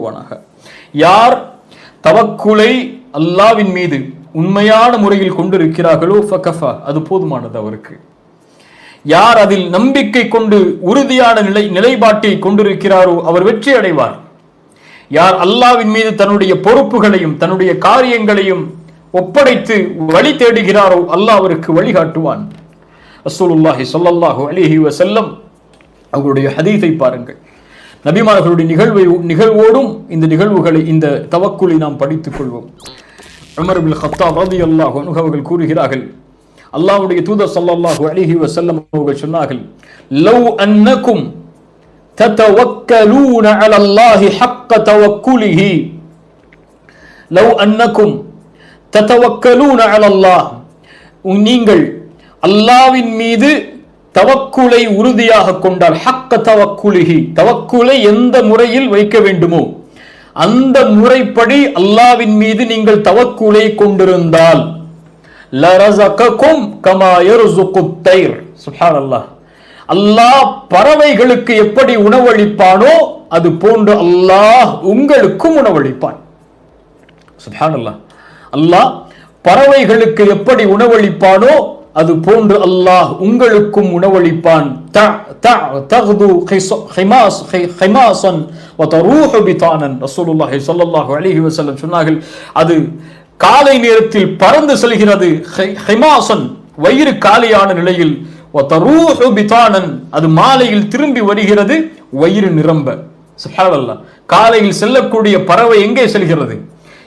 ஆக்குவானாக யார் தவக்குலை அல்லாவின் மீது உண்மையான முறையில் கொண்டிருக்கிறார்களோ ஃபகஃபா அது போதுமானது அவருக்கு. யார் அதில் நம்பிக்கை கொண்டு உறுதியான நிலை நிலைப்பாட்டை கொண்டிருக்கிறாரோ அவர் வெற்றி அடைவார். யார் அல்லாவின் மீது தன்னுடைய பொறுப்புகளையும் தன்னுடைய காரியங்களையும் ஒப்படைத்து வழி தேடுகிறாரோ அல்லாஹ் அவருக்கு வழிகாட்டுவான். அசூலுல்லாஹி சொல்லல்லாஹு அலிஹி வசல்லம் அவருடைய ஹதீஸை பாருங்கள். நபிமார்களுடைய நிகழ்வை நிகழ்வோடும் இந்த நிகழ்வுகளை இந்த தவக்குலை நாம் படித்துக் கொள்வோம் உமர் பின் ஹத்தாப் ரலியல்லாஹு அன்ஹு அவர்கள் கூறுகிறார்கள் அல்லாஹ்வுடைய தூதர் ஸல்லல்லாஹு அலைஹி வஸல்லம் அவர்கள் சொன்னார்கள் லவ் அன்னக்கும் تتوكلون على الله حق توكله لو أنكم تتوكلون على الله நீங்கள் அல்லாவின் மீது தவக்குலை உறுதியாக கொண்டால் ஹக்க தவக்குலிகி தவக்குலை எந்த முறையில் வைக்க வேண்டுமோ அந்த முறைப்படி அல்லாவின் மீது நீங்கள் தவக்குலை கொண்டிருந்தால் லரசகக்கும் கமாயர் யர்சுகுத் தைர். அல்லாஹ் பறவைகளுக்கு எப்படி உணவளிப்பானோ அது போன்று அல்லாஹ் உங்களுக்கும் உணவளிப்பான். சுப்ஹானல்லாஹ் அல்லாஹ் பறவைகளுக்கு எப்படி உணவளிப்பானோ அது போன்று அல்லாஹ் உங்களுக்கும் உணவளிப்பான். த- த- சொன்னார்கள் அது காலை நேரத்தில் பறந்து செல்கிறது. வயிறு காலியான நிலையில் பிதானன். அது மாலையில் திரும்பி வருகிறது வயிறு நிரம்ப. காலையில் செல்லக்கூடிய பறவை எங்கே செல்கிறது?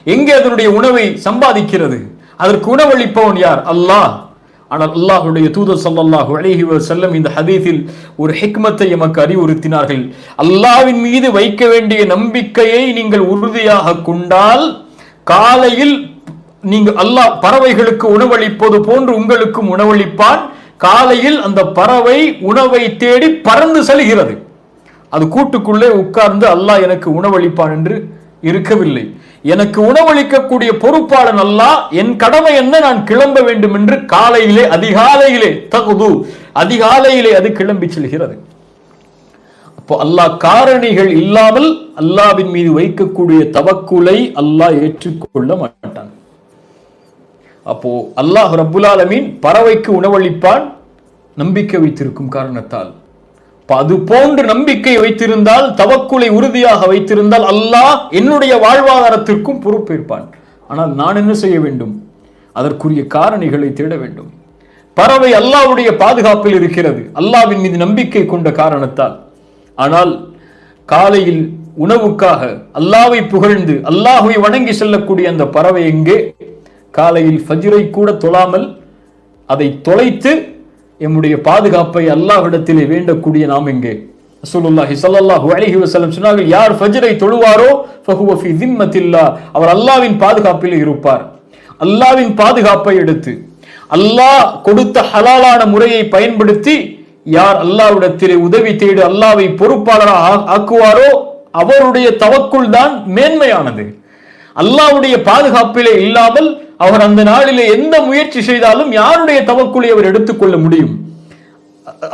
எங்கே அதனுடைய உணவை சம்பாதிக்கிறது? அதற்கு உணவளிப்பவன் யார்? அல்லாஹ். ஆனால் அல்லாஹ்வுடைய தூதர் சல்லாஹு அலைஹி செல்லம் இந்த ஹதீஸில் ஒரு ஹிக்மத்தை எமக்கு அறிவுறுத்தினார்கள். அல்லாஹ்வின் மீது வைக்க வேண்டிய நம்பிக்கையை நீங்கள் உறுதியாக கொண்டால் காலையில் நீங்கள் அல்லாஹ் பறவைகளுக்கு உணவளிப்பது போன்று உங்களுக்கும் உணவளிப்பான். காலையில் அந்த பறவை உணவை தேடி பறந்து செல்கிறது. அது கூட்டுக்குள்ளே உட்கார்ந்து அல்லாஹ் எனக்கு உணவளிப்பான் என்று இருக்கவில்லை. எனக்கு உணவளிக்கக்கூடிய பொறுப்பாளன் அல்லாஹ் என் கடமை என்ன? நான் கிளம்ப வேண்டும் என்று காலையிலே அதிகாலையிலே தகுது அதிகாலையிலே அது கிளம்பி செல்கிறது. அப்போ அல்லாஹ் காரணிகள் இல்லாமல் அல்லாவின் மீது வைக்கக்கூடிய தவக்குலை அல்லாஹ் ஏற்றுக்கொள்ள மாட்டான். அப்போ அல்லாஹ் ரபுல் ஆலமீன் பறவைக்கு உணவளிப்பான் நம்பிக்கை வைத்திருக்கும் காரணத்தால். அது போன்று நம்பிக்கை வைத்திருந்தால் தவக்குலை உறுதியாக வைத்திருந்தால் அல்லாஹ் என்னுடைய வாழ்வாதாரத்திற்கும் பொறுப்பேற்பான். ஆனால் நான் என்ன செய்ய வேண்டும்? அதற்குரிய காரணிகளை தேட வேண்டும். பறவை அல்லாஹ்வுடைய பாதுகாப்பில் இருக்கிறது. அல்லாவின் மீது நம்பிக்கை கொண்ட காரணத்தால். ஆனால் காலையில் உணவுக்காக அல்லாவை புகழ்ந்து அல்லாஹுவை வணங்கி செல்லக்கூடிய அந்த பறவை எங்கே? காலையில் ஃபஜிரை கூட தொழாமல் அதை தொலைத்து எம்முடைய பாதுகாப்பை அல்லாஹ்விடத்திலே வேண்டக்கூடிய நாம் எங்கே? ரசூலுல்லாஹி ஸல்லல்லாஹு அலைஹி வஸல்லம் சொன்னார்கள் யார் ஃபஜ்ரை தொழுவாரோ ஃபஹுவ ஃபி திம்மத்தில்லா. அவர் அல்லாஹ்வின் பாதுகாப்பில் இருப்பார். அல்லாஹ்வின் பாதுகாப்பை எடுத்து அல்லாஹ் கொடுத்த ஹலாலான முறையை பயன்படுத்தி யார் அல்லாஹ்விடத்திலே உதவி தேடு அல்லாஹ்வை பொறுப்பாளராக ஆ- ஆக்குவாரோ அவருடைய தவக்குள் தான் மேன்மையானது. அல்லாஹ்வுடைய பாதுகாப்பிலே இல்லாமல் அவர் அந்த நாளிலே எந்த முயற்சி செய்தாலும் யாருடைய தவக்குலை அவர் எடுத்துக்கொள்ள முடியும்?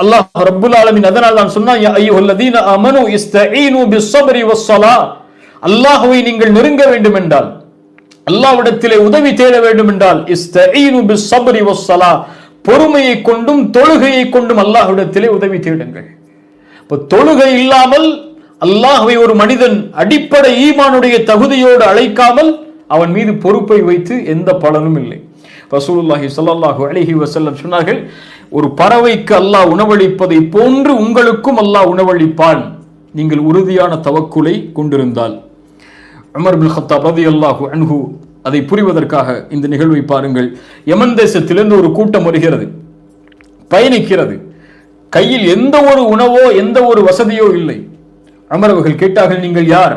அல்லாஹ் ரப்புல் ஆலமின் அதனால் நான் சொன்னா யா அய்யுஹல்லதீன ஆமனு இஸ்தஈனு பிஸ்ஸப்ரி வஸ்ஸலா. அல்லாஹ்வை நீங்கள் நெருங்க வேண்டும் என்றால் அல்லாவிடத்திலே உதவி தேட வேண்டும் என்றால் இஸ்தஈனு பிஸ்ஸப்ரி வஸ்ஸலா. பொறுமையை கொண்டும் தொழுகையை கொண்டும் அல்லாஹ்விடத்திலே உதவி தேடுங்கள். இப்ப தொழுகை இல்லாமல் அல்லாஹ்வை ஒரு மனிதன் அடிப்படை ஈமானுடைய தகுதியோடு அழைக்காமல் அவன் மீது பொறுப்பை வைத்து எந்த பலனும் இல்லை. ரசூலுல்லாஹி சல்லாஹூ அலைஹி வசல்லம் சொன்னார்கள் ஒரு பறவைக்கு அல்லாஹ் உணவளிப்பதை போன்று உங்களுக்கும் அல்லாஹ் உணவளிப்பான். நீங்கள் உறுதியான தவக்குலை கொண்டிருந்தால். அமர் பின் ஹத்தாப் ரலியல்லாஹு அன்ஹு அதை புரிவதற்காக இந்த நிகழ்வை பாருங்கள். யமன் தேசத்திலிருந்து ஒரு கூட்டம் வருகிறது பயணிக்கிறது. கையில் எந்த ஒரு உணவோ எந்த ஒரு வசதியோ இல்லை. அமர் அவர்கள் கேட்டார்கள் நீங்கள் யார்?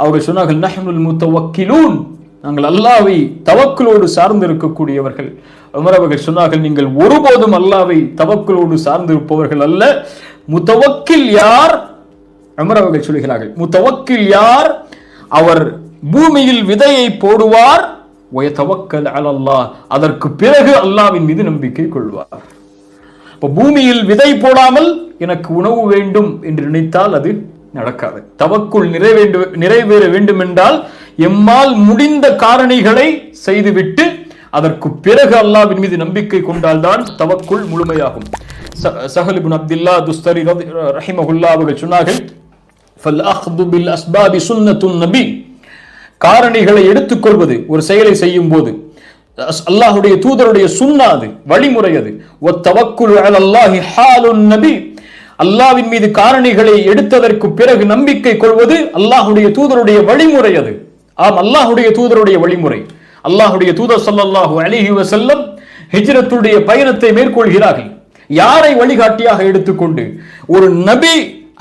அவர்கள் சொன்னார்கள் நஹ்னுல் முத்தவக்கிலூன். நாங்கள் அல்லாவை தவக்களோடு சார்ந்து இருக்கக்கூடியவர்கள் உமர் அவர்கள் சொன்னார்கள் நீங்கள் ஒருபோதும் அல்லாவை தவக்களோடு சார்ந்திருப்பவர்கள் அல்ல. முத்தவக்கில் யார்? உமர் அவர்கள் சொல்கிறார்கள் முத்தவக்கில் யார்? அவர் பூமியில் விதையை போடுவார். வயதவக்கல் அலல்லாஹ். அதற்கு பிறகு அல்லாவின் மீது நம்பிக்கை கொள்வார். இப்போ பூமியில் விதை போடாமல் எனக்கு உணவு வேண்டும் என்று நினைத்தால் அது நடக்காது. தவக்குள் நிறைவேண்டு நிறைவேற வேண்டும் என்றால் எம்மால் முடிந்த காரணிகளை செய்துவிட்டு அதற்கு பிறகு அல்லாவின் மீது நம்பிக்கை கொண்டால்தான் தவக்குள் முழுமையாகும். ச- அப்துல்லா துஸ்தரி ரஹிமகுல்லா அவர்கள் சொன்னார்கள் அஸ்பாபி சுன்னத்துன் நபி. காரணிகளை எடுத்துக்கொள்வது ஒரு செயலை செய்யும் போது அல்லாஹுடைய தூதருடைய சுன்னா அது வழிமுறை அது. ஒத்தவக்குல் அலல்லாஹி ஹாலுன் நபி. அல்லாவின் மீது காரணிகளை எடுத்ததற்கு பிறகு நம்பிக்கை கொள்வது அல்லாஹ்வுடைய தூதருடைய வழிமுறை அது. ஆம் அல்லாஹுடைய தூதருடைய வழிமுறை. அல்லாஹுடைய தூதர் சல்லாஹூ அலிஹி வசல்லம் ஹிஜ்ரத்துடைய பயணத்தை மேற்கொள்கிறார்கள். யாரை வழிகாட்டியாக எடுத்துக்கொண்டு? ஒரு நபி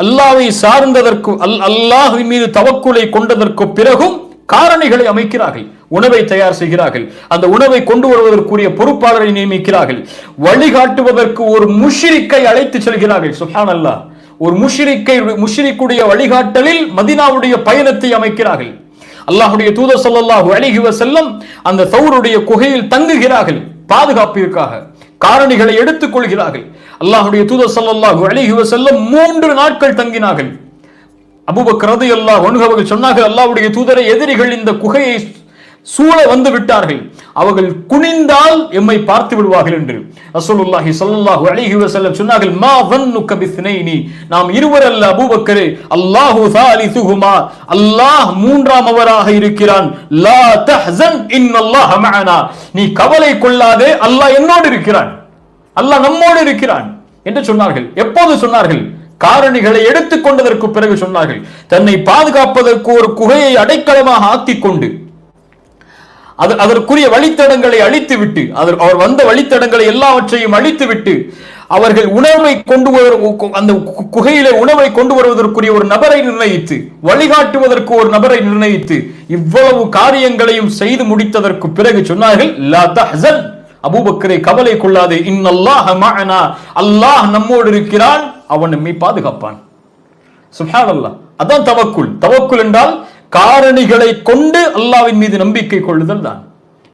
அல்லாவை சார்ந்ததற்கு அல் அல்லாஹ்வின் மீது தவக்குலை கொண்டதற்கு பிறகும் காரணிகளை அமைக்கிறார்கள். உணவை தயார் செய்கிறார்கள். அந்த உணவை கொண்டு வருவதற்குரிய பொறுப்பாளரை நியமிக்கிறார்கள். வழிகாட்டுவதற்கு ஒரு முஷிரிக்கை அழைத்து செல்கிறார்கள். சுஹான் அல்லாஹ் ஒரு முஷிரிக்கை முஷிரிக்குடைய வழிகாட்டலில் மதினாவுடைய பயணத்தை அமைக்கிறார்கள். அல்லாஹுடைய தூதர் சொல்லல்லாஹு அலைஹி செல்லம் அந்த தௌருடைய குகையில் தங்குகிறார்கள். பாதுகாப்பிற்காக காரணிகளை எடுத்துக் கொள்கிறார்கள். அல்லாஹுடைய தூதர் சொல்லல்லாஹு அலைஹி செல்லம் மூன்று நாட்கள் தங்கினார்கள். அபூபக்கர் ரலியல்லாஹு அன்ஹு அவர்கள் சொன்னார்கள் அல்லாஹுடைய தூதரை எதிரிகள் இந்த குகையை சூழ வந்து விட்டார்கள். அவர்கள் குனிந்தால் எம்மை பார்த்து விடுவார்கள் என்று. ரசூலுல்லாஹி ஸல்லல்லாஹு அலைஹி வஸல்லம் சொன்னார்கள் மா வன்னுக பிஸ்னைனி. நாம் இருவர் அல்ல அபூபக்கரே. அல்லாஹு சாலிசுஹுமா. அல்லாஹ் மூன்றாம் அவராக இருக்கிறான். லா தஹ்சன் இன்னல்லாஹ மஅனா. நீ கவலை கொள்ளாதே அல்லாஹ் என்னோடு இருக்கிறான். அல்லாஹ் நம்மோடு இருக்கிறான் என்று சொன்னார்கள். எப்போது சொன்னார்கள்? காரணிகளை எடுத்துக்கொண்டதற்கு பிறகு சொன்னார்கள். தன்னை பாதுகாப்பதற்கு ஒரு குகையை அடைக்கலமாக ஆக்கிக் கொண்டு அது அதற்குரிய வழித்தடங்களை அழித்துவிட்டு அதர் அவர் வந்த வழித்தடங்களை எல்லாவற்றையும் அழித்துவிட்டு அவர்கள் உணவை கொண்டு வரு அந்த குகையில குகையிலே உணவை கொண்டு வருவதற்குரிய ஒரு நபரை நிர்ணயித்து வழிகாட்டுவதற்கு ஒரு நபரை நிர்ணயித்து இவ்வளவு காரியங்களையும் செய்து முடித்ததற்கு பிறகு சொன்னார்கள் அபூபக்கரை கவலை கொள்ளாதே இன்னல்லாஹ் மானா அல்லாஹ் நம்மோடு இருக்கிறான் அவன் நம்மை பாதுகாப்பான். சுப்ஹானல்லாஹ் அதான் தவக்குல். தவக்குல் என்றால் காரணிகளை கொண்டு அல்லாஹ்வின் மீது நம்பிக்கை கொள்ளுதல் தான்.